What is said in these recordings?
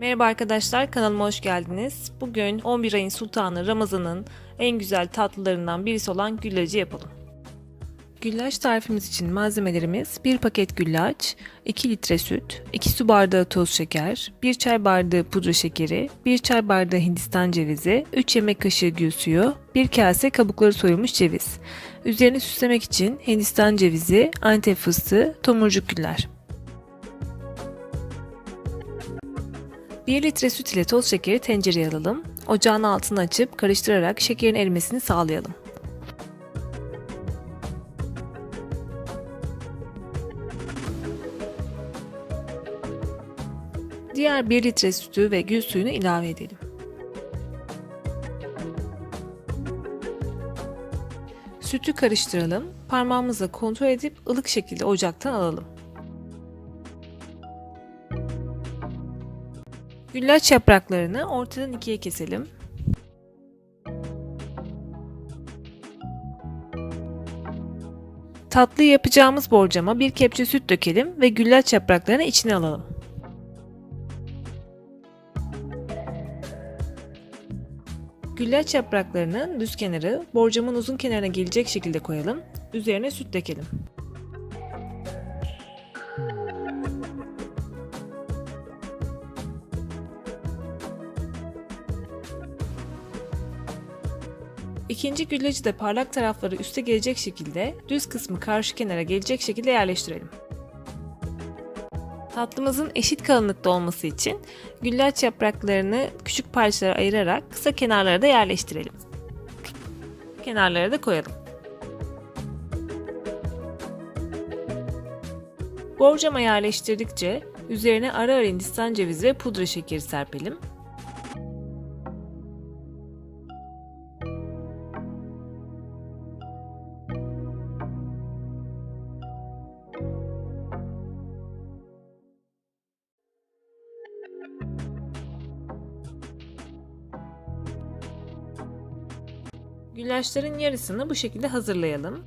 Merhaba arkadaşlar, kanalıma hoş geldiniz. Bugün 11 ayın sultanı Ramazan'ın en güzel tatlılarından birisi olan güllacı yapalım. Güllaç tarifimiz için malzemelerimiz 1 paket güllaç, 2 litre süt, 2 su bardağı toz şeker, 1 çay bardağı pudra şekeri, 1 çay bardağı hindistan cevizi, 3 yemek kaşığı gül suyu, 1 kase kabukları soyulmuş ceviz. Üzerini süslemek için hindistan cevizi, antep fıstığı, tomurcuk güller. 1 litre süt ile toz şekeri tencereye alalım. Ocağın altını açıp karıştırarak şekerin erimesini sağlayalım. Diğer 1 litre sütü ve gül suyunu ilave edelim. Sütü karıştıralım. Parmağımızla kontrol edip ılık şekilde ocaktan alalım. Güllaç yapraklarını ortadan ikiye keselim. Tatlı yapacağımız borcama bir kepçe süt dökelim ve güllaç yapraklarını içine alalım. Güllaç yapraklarını düz kenarı borcamın uzun kenarına gelecek şekilde koyalım. Üzerine süt dökelim. İkinci güllacı da parlak tarafları üste gelecek şekilde düz kısmı karşı kenara gelecek şekilde yerleştirelim. Tatlımızın eşit kalınlıkta olması için güllaç yapraklarını küçük parçalara ayırarak kısa kenarlara da yerleştirelim. Kenarlara da koyalım. Borcama yerleştirdikçe üzerine ara ara hindistan cevizi ve pudra şekeri serpelim. Güllaçların yarısını bu şekilde hazırlayalım.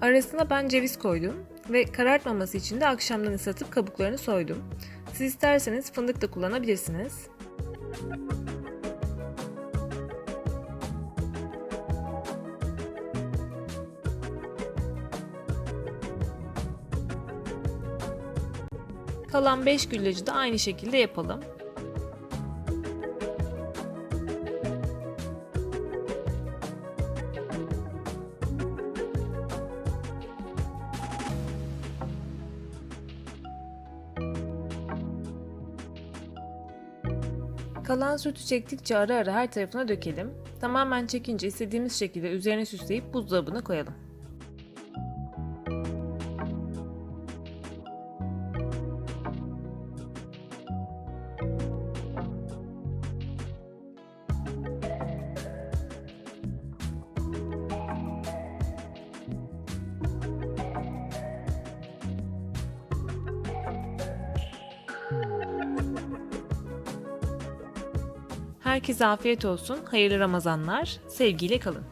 Arasına ben ceviz koydum ve karartmaması için de akşamdan ıslatıp kabuklarını soydum. Siz isterseniz fındık da kullanabilirsiniz. Kalan 5 güllacı da aynı şekilde yapalım. Kalan sütü çektikçe ara ara her tarafına dökelim. Tamamen çekince istediğimiz şekilde üzerine süsleyip buzdolabına koyalım. Herkese afiyet olsun, hayırlı Ramazanlar, sevgiyle kalın.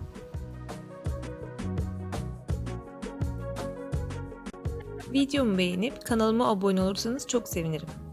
Videomu beğenip kanalıma abone olursanız çok sevinirim.